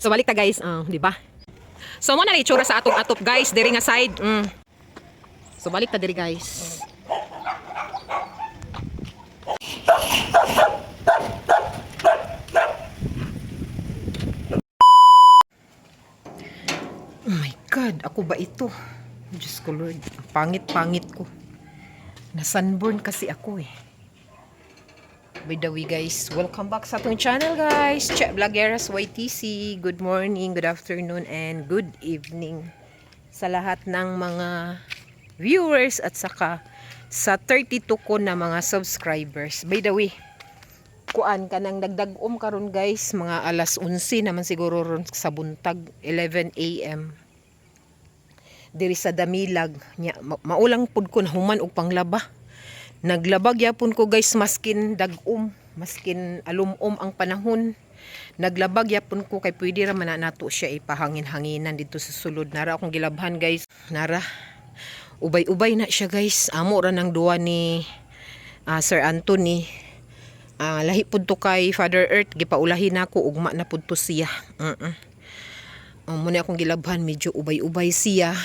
So balik ta guys, ah, di ba? So mo na itsura sa atong atop guys, diri nga side. Mm. So balik ta diri guys. Oh my God, ako ba ito? Diyos ko Lord, ang pangit-pangit ko. Na-sunburn kasi ako eh. By the way guys, welcome back sa atong channel guys. Che Vlogeras YTC. Good morning, good afternoon, and good evening sa lahat ng mga viewers at saka sa 32 ko na mga subscribers. By the way, kuan ka nang dagdag-om karon guys, mga alas 11 naman siguro ron sa buntag, 11 a.m. Diri sa Damilag, nya ma- maulang pud ko na human og panglaba. Naglabag yapon ko guys maskin dagom, maskin alumom ang panahon. Naglabag yapon ko kay pwede ra man na nato siya ipahangin-hanginan dito sa sulod. Nara akong gilabhan guys. Nara. Ubay-ubay na siya guys. Amo ra ng duwa ni ah, Sir Anthony. Ah, lahi pud to kay Father Earth gipaulahin nako ugma na pud to siya. Mm. Um, muna akong gilabhan medyo ubay-ubay siya.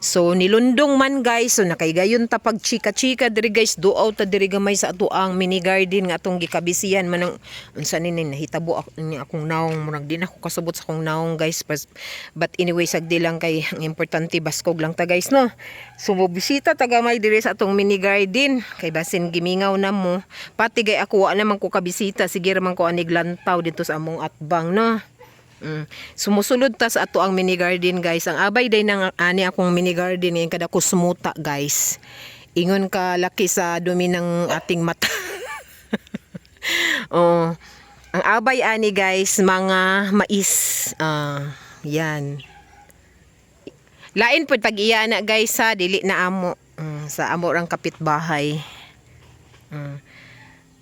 So nilundong man guys, so nakaigayon ta pag chika-chika diri guys, duaw ta diri gamay sa ato ang mini garden nga atong gikabisiyan manang unsa nini nahitabo ni akong naong murag din ako kasabot sa akong naong guys. But, anyway sagdi lang kay ang importante baskog lang ta guys no. So mobisita ta gamay diri sa atong mini garden kay basin gimingaw na mo. Pati gay ako wa naman ko kabisita sige ra man ko anig lantaw dito sa among atbang no. Mm. Sumusulod ta sa ato ang mini garden guys. Ang abay day nang ani akong mini garden ngayon kada kusmuta guys. Ingon ka laki sa dumi ng ating mata. oh. Ang abay ani guys mga mais. Uh, yan. Lain pud pag iya na guys sa dili na amo um, sa amo rang kapitbahay. Um.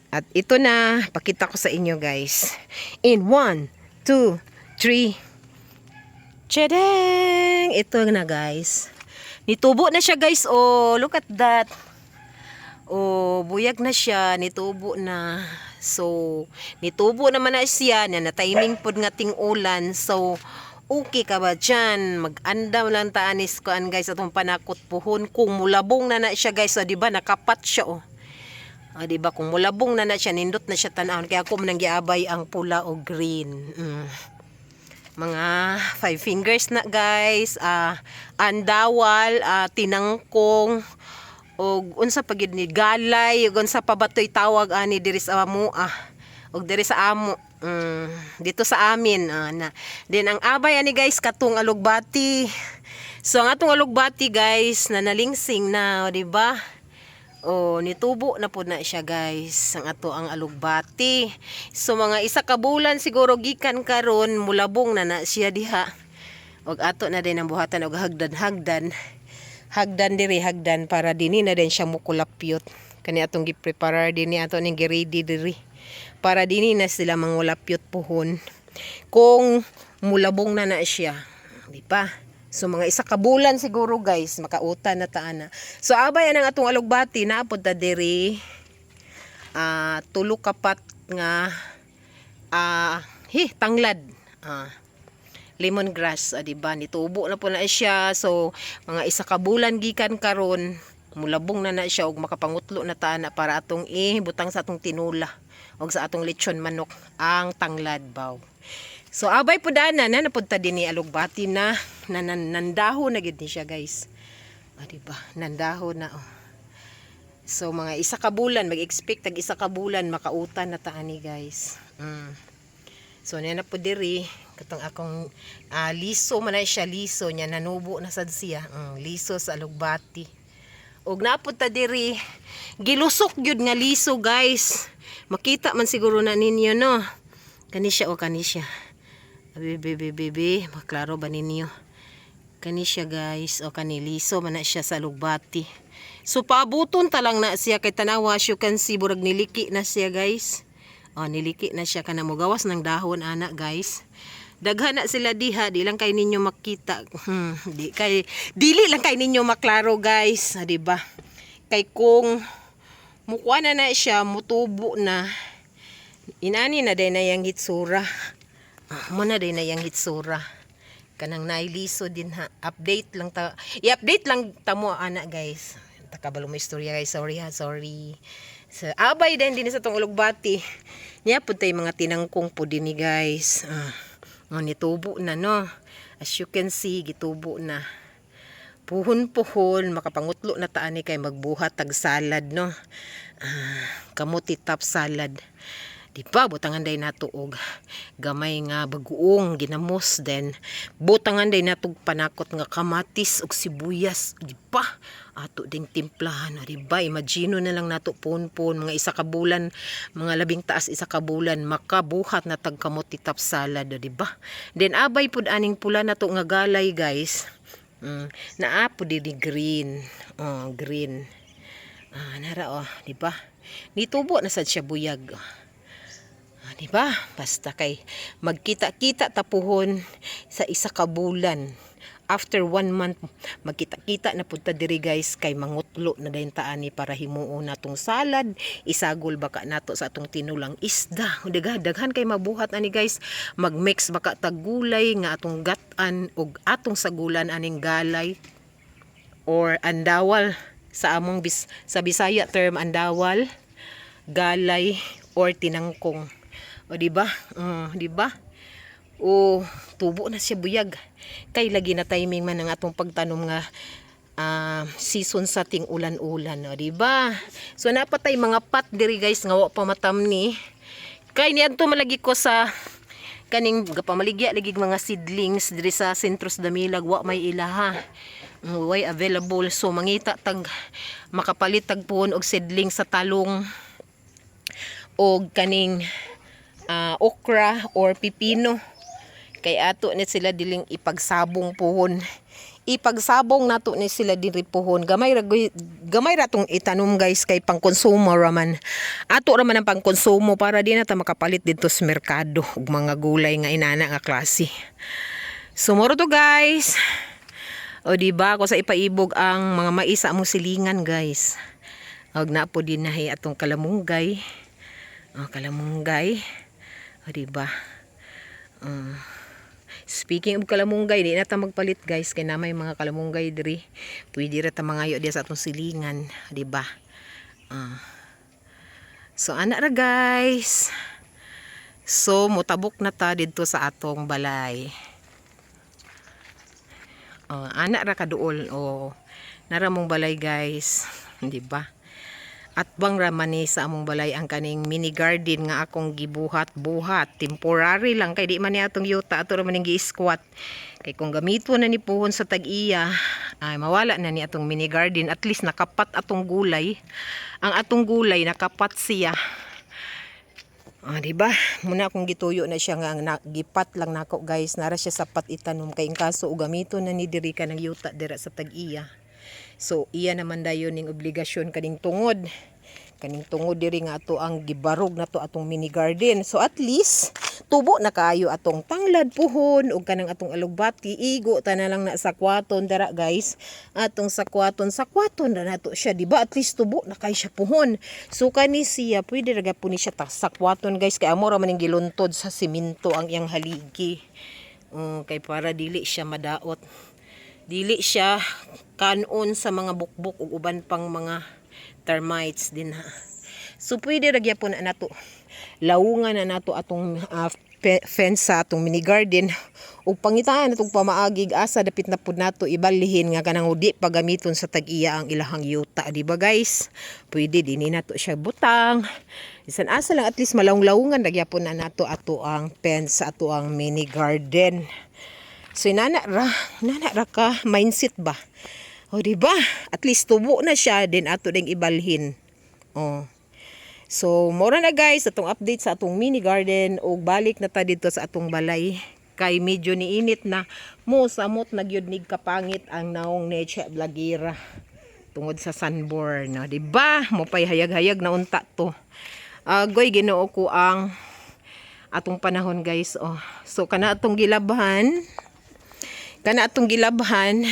At ito na, pakita ko sa inyo guys. In 1, 2, tree. Tchadang! Ito na guys. Nitubo na siya guys. Oh, look at that. Oh, buyag na siya. Nitubo na. So, nitubo naman na siya. Na na-timing po nga ting ulan. So, okay ka ba dyan? Mag-andam lang taanis ko an guys. Atong panakot puhon. Kung mulabong na na siya guys. So, di ba nakapat siya oh. Ah, di ba kung mulabong na na siya nindot na siya tan-aon kaya ako nang giabay ang pula o green. Mm. Mga five fingers na guys. Ah, andawal, ah, tinangkong, o unsa pagid ni galay, ug unsa pa batoy tawag ani diri sa amo ah. Og diri sa amo. Mm, dito sa amin ah, na. Then ang abay ani guys katong alugbati. So ang atong alugbati guys na nalingsing na, di ba? Oh, nitubo na po na siya guys. Ang ato ang alugbati. So mga isa ka bulan siguro gikan karon mulabong na na siya diha. Og ato na din ang buhatan og hagdan-hagdan. Hagdan diri hagdan para dinhi na din siya mukulapyot. Kani atong giprepare dinhi ato ning giredy diri. Para dinhi na sila mangulapyot puhon. Kung mulabong na na siya, di ba? So mga isa ka bulan siguro guys, makauta na taana. So abay ang atong alugbati naapod ta diri ah tulo kapat nga ah hi tanglad. Ah lemongrass, ah, di ba? Nitubo na po na siya. So mga isa ka bulan gikan karon mulabong na na siya og makapangutlo na taana para atong eh butang sa atong tinula og sa atong lechon manok ang tanglad baw. So abay po dana na napunta din ni alugbati na, na, nan- nandaho na gid ni siya guys. O di ba? Nandaho na oh. So mga isa ka bulan mag-expect tag isa ka bulan makautan na taani guys. Mm. So niya na po diri katong akong ah, liso man na siya liso niya nanubo na sad siya. Mm, liso sa alugbati. Og napunta diri gilusok gyud nga liso guys. Makita man siguro na ninyo no. Kani siya o kani siya. Bebe, bebe. Maklaro ba ninyo? Kani siya guys. O kani liso man na siya sa lugbati. So paabuton ta lang na siya kay tanawa you can see burag niliki na siya guys. O niliki na siya kana mo gawas ng dahon ana guys. Daghan na sila diha, di lang kay ninyo makita. Hmm, di kay dili lang kay ninyo maklaro guys, ah, di ba? Kay kung mukha na na siya, mutubo na. Inani na din na yung hitsura. Ah, Muna din na yung hitsura. Kanang nailiso din ha. Update lang ta. I-update lang ta mo ana guys. Takabalo mo istorya guys. Sorry ha, sorry. Sa abay din din sa tong ulugbati. Niya pud tay mga tinangkong po ni guys. Ah, oh, nitubo na no. As you can see, gitubo na. Puhon-puhon, makapangutlo na taan ni kay magbuhat tag salad no. Ah, kamuti top salad. Di ba, butangan day nato og gamay nga baguong ginamos. Then butangan day natog panakot nga kamatis ug sibuyas. Di ba ato ding timplahan. Di ba imagino na lang nato ponpon mga isa ka bulan mga labing taas isa ka bulan makabuhat na tag kamote tap salad di ba? Then abay pud aning pula nato nga galay guys. Mm, naa pud di green. Oh green. Ah nara oh di ba? Nitubo na sad siya buyag Ah, di ba? Basta kay magkita-kita tapuhon sa isa ka bulan. After one month, magkita-kita na punta diri guys kay mangutlo na dayon taani para himuo na tong salad. Isagol baka nato sa atong tinulang isda. Daga, daghan kay mabuhat ani guys. Mag-mix baka tag gulay nga atong gatan ug atong sagulan aning galay or andawal sa among bis, sa Bisaya term andawal galay or tinangkong. O di ba? Uh, di ba? O tubo na siya buyag. Kay lagi na timing man ang atong pagtanom nga ah, season sa ting ulan-ulan, o di ba? So napatay mga pat diri guys nga wa pa matam ni. Kay niadto malagi ko sa kaning gapamaligya lagi mga seedlings diri sa Sentros Damilag wa may ilaha. Mm, Way available so mangita tag makapalit tag puhon og seedling sa talong og kaning ah, okra or pipino. Kay ato ni sila diling ipagsabong puhon. Ipagsabong nato ni sila diri puhon. Gamay ra gamay ra tong itanom guys kay pangkonsumo raman ato raman ang pangkonsumo para di na ta makapalit dito sa merkado ug mga gulay nga inana nga klase. Sumoro to guys. O di ba? Ako sa ipaibog ang mga mais sa among silingan guys. Og na po din nahi atong kalamunggay Oh, kalamunggay. O, diba? Uh, speaking of kalamunggay, di na ta magpalit guys. Kaya na may mga kalamunggay diri. Pwede ra ta mangayo di sa atong silingan. Diba? Uh, so, ana ra guys. So, mutabok na ta dito sa atong balay. Oh, ana ra kaduol. Oh, naramong balay guys. Diba? At bang ramani sa among balay ang kaning mini garden nga akong gibuhat-buhat. Temporary lang kay di man ni atong yuta ato ra maning gi-squat. Kay kung gamito na ni puhon sa tag-iya, ay mawala na ni atong mini garden. At least nakapat atong gulay. Ang atong gulay nakapat siya. Ah, di ba? Muna akong gituyo na siya nga na, gipat lang nako guys. Nara siya sapat itanom kay kaso og gamito na ni diri ka ng yuta dira sa tag-iya. So iya naman dayon ning obligasyon kaning tungod. Kaning tungod diri nga ato ang gibarog na to atong mini garden. So at least tubo na kaayo atong tanglad puhon ug kanang atong alugbati igo ta na lang na sa kwaton dara guys. Atong sa kwaton sa kwaton na nato siya di ba? At least tubo na kay siya puhon. So kani siya pwede ra po siya ta sa kwaton guys kay amo ra man giluntod sa simento ang iyang haligi. Mm, kay para dili siya madaot dili siya kanon sa mga bukbok ug uban pang mga termites din ha. So pwede ra gyapon na nato. Lawungan na nato atong fe- fence sa atong mini garden. Ug pangitaan natong pamaagig asa dapit na pud nato ibalihin nga kanang di pagamiton sa tag-iya ang ilahang yuta di ba guys? Pwede dinhi nato siya butang. Isan asa lang at least malawng-lawungan ra gyapon na nato ato ang fence sa ato ang mini garden. So nana ra, nana ra ka mindset ba? O di ba? At least tubo na siya din ato ding ibalhin. Oh. So mora na guys atong update sa atong mini garden ug balik na ta dito sa atong balay kay medyo niinit na mo samot nagyud nig kapangit ang naong Neche Blagira tungod sa sunburn no di ba mo pay hayag-hayag na unta to agoy Ginoo ko ang atong panahon guys oh so kana atong gilabhan kana atong gilabhan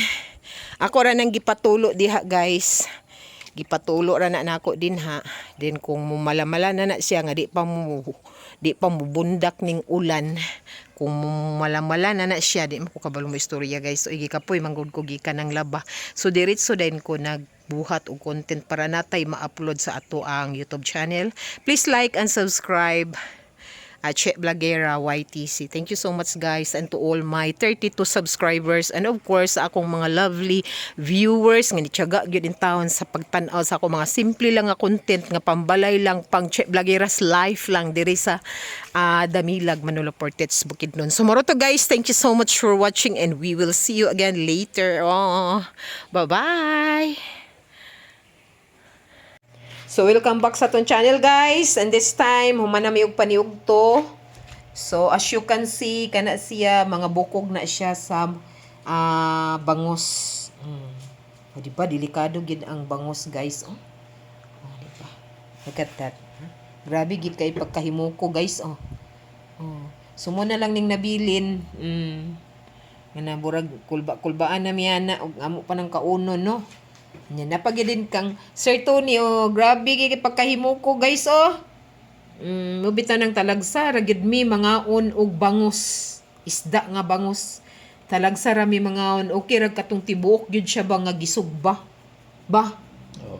ako ra nang gipatulo diha guys. Gipatulo ra na nako din ha din kung mumalamala na na siya nga di pa mo di pa mubundak ning ulan kung malamala na na siya di mo kabalo mo istorya guys. So igi kapoy manggod ko gikan ng laba. So diretso din ko nagbuhat og content para natay ma-upload sa ato ang YouTube channel. Please like and subscribe at Che Blagera YTC. Thank you so much guys and to all my 32 subscribers and of course sa akong mga lovely viewers nga nityaga gyud in taon sa pagtan-aw sa akong mga simple lang nga content nga pambalay lang pang Che Blagera's life lang diri sa ah, Damilag Manolo Portets Bukidnon. So moro to guys, thank you so much for watching and we will see you again later. Oh, bye-bye. So welcome back sa atong channel guys. And this time humana mi og paniug to. So as you can see kana siya mga bukog na siya sa ah, bangos. Mm. O di ba delikado gid ang bangos guys. Oh. Oh, di ba? Look at that. Grabe gid kay pagkahimuko guys oh. Oh. So muna lang ning nabilin. Mm. Nga na burag kulba-kulbaan na miya na og amo pa ng kauno no. Nya napagilin kang Sir Tony oh, grabe pagkahimo ko guys oh. Mm, mubita ng talagsa ragid mi mga on og bangus. Isda nga bangus. Talagsa ra mi mga on okay ra katong tibuok gyud siya ba nga gisugba. Ba?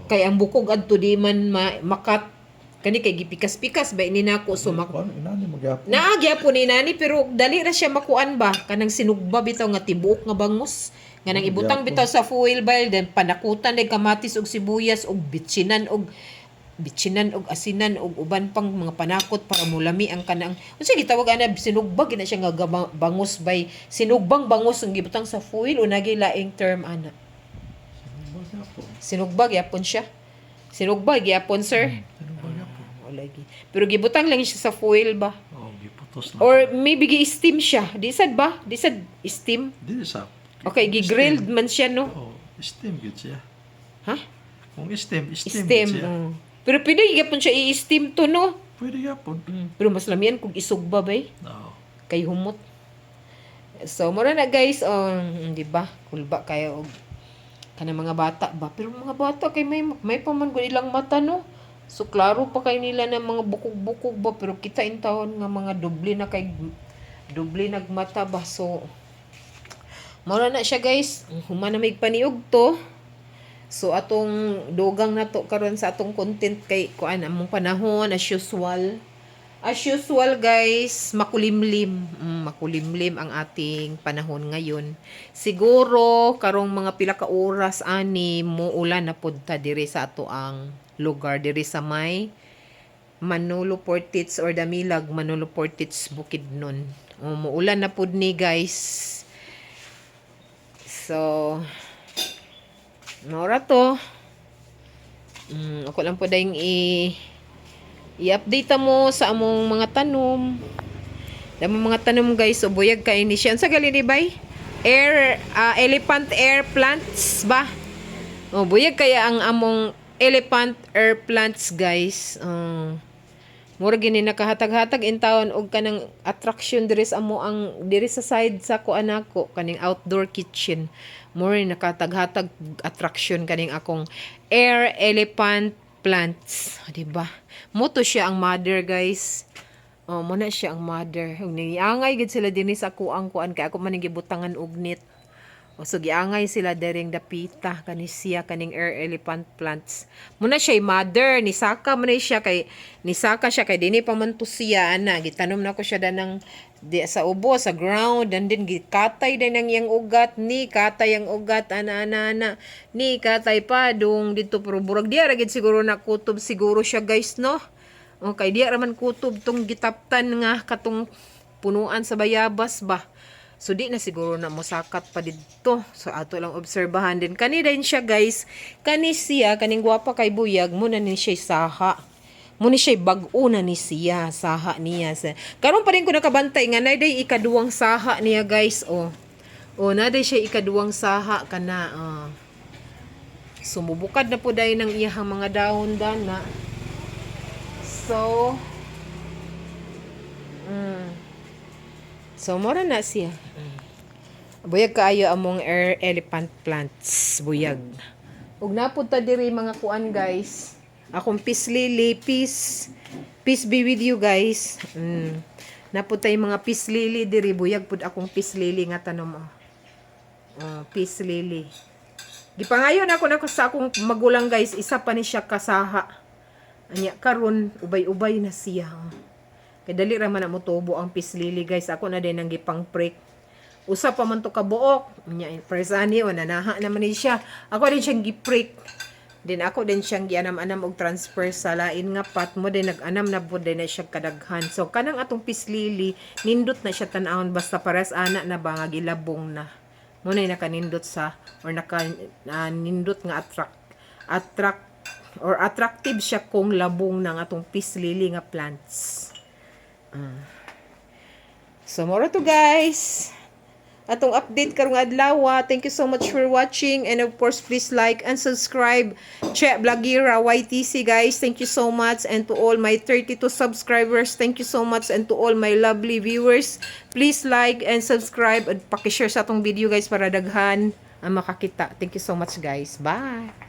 Kay ang bukog adto di man ma- makat kani kay gipikas-pikas ba ini nako so mak magyapon. Naagya po ni nani pero dali ra siya makuan ba kanang sinugba bitaw nga tibuok nga bangus nga nang ibutang bitaw sa foil bile then panakutan ni kamatis og sibuyas og bitsinan og bitsinan og asinan og uban pang mga panakot para mulami ang kanang unsa gitawag ana sinugba gina siya nga bangus by sinugbang bangus ang gibutang sa foil o nagay laing term ana Magyapon. sinugba gyapon siya sinugba gyapon sir Ano magyapon? wala gi pero gibutang lang siya sa foil ba Oh, giputos na. Or maybe gi-steam siya. Di sad ba? Di sad steam? Dili sa. Okay, gi-grilled man siya, no? Oh, steam gid siya. Ha? Kung steam, steam, Steam. siya. oh. Pero pwede gyapon siya i-steam to, no? Pwede yapon. Pero mas lamian kung isugba ba eh. Oh. Kay humot. So, mura na guys, oh, di ba? Kulba kayo og kana mga bata ba? Pero mga bata kay may may pa man gud ilang mata, no? So, klaro pa kay nila ng mga bukog-bukog ba? Pero kita in taon nga mga doble na kay doble nagmata ba? So, Mura na siya guys. Humana may paniog to. So atong dugang na to karon sa atong content kay kuan among panahon as usual. As usual guys, makulimlim. Mm, makulimlim ang ating panahon ngayon. Siguro karong mga pila ka oras ani mo ulan na punta diri sa ato ang lugar diri sa may Manolo Portits or Damilag Manolo Portits Bukidnon. O, muulan na pud ni guys. So, Nora to. Mm, ako lang po dahil i i-update mo sa among mga tanom. Damo mga tanom guys, so buyag ka ini siya. Sa gali ni bay? Air ah, elephant air plants ba? Oh, buyag kaya ang among elephant air plants guys. Uh, Mura gini nakahatag-hatag in town og kanang attraction diri sa amo ang diri sa side sa ko anako kaning outdoor kitchen. Mura ni nakatag-hatag attraction kaning akong air elephant plants, di ba? Moto siya ang mother, guys. Oh, mo na siya ang mother. Niangay gid sila dinhi sa kuang kuan kay ako man gibutangan og net. So giangay sila dereng dapita kani siya kaning air elephant plants. Muna siya mother ni Saka man siya kay ni Saka siya kay dinhi pa man siya ana gitanom na ko siya danang di, sa ubo sa ground and then gikatay din ang iyang ugat ni katay ang ugat ana ana ana ni katay pa dung dito pero burag diya ra gid siguro na kutob siguro siya guys no. Okay, diya raman kutob tong gitaptan nga katong punuan sa bayabas ba. So di na siguro na mosakat pa dito. So ato lang obserbahan din. Kani din siya guys. Kani siya, kaning gwapa kay buyag, muna ni siya saha. Muna siya bag-o na ni siya, saha niya. Karon pa rin ko nakabantay nga naday ikaduwang saha niya guys. Oh. Oh, naday siya ikaduwang saha kana. Oh. Sumubukad na po dahil ng iyahang mga dahon dana. So, mm, So, mora na siya. Buyag kaayo among air elephant plants. Buyag. Ug napunta diri mga kuan guys. Akong peace lily, peace. Peace be with you guys. Mm. Naputay mga peace lily diri buyag pud akong peace lily nga tanom. Oh, peace lily. Gipangayon ako na sa akong magulang guys, isa pa ni siya kasaha. Anya karon ubay-ubay na siya. Kay dali ra man mo tubo ang lily guys. Ako na din ang gipang prick. Usa pa man to kabuok. Nya presani o nanaha naman ni siya. Ako din siyang giprick. Din ako din siyang gianam-anam og transfer sa lain nga pat mo din nag-anam na din na siya kadaghan. So kanang atong lily nindot na siya tan-awon basta pares ana na ba nga gilabong na. Mo na nakanindot sa or naka ah, nindot nga attract attract or attractive siya kung labong ng atong lily nga plants. Ah. So, moro to guys. Atong update karong adlaw. Thank you so much for watching and of course please like and subscribe Che Blagira YTC guys. Thank you so much and to all my 32 subscribers. Thank you so much and to all my lovely viewers. Please like and subscribe at paki-share sa atong video guys para daghan ang makakita. Thank you so much guys. Bye.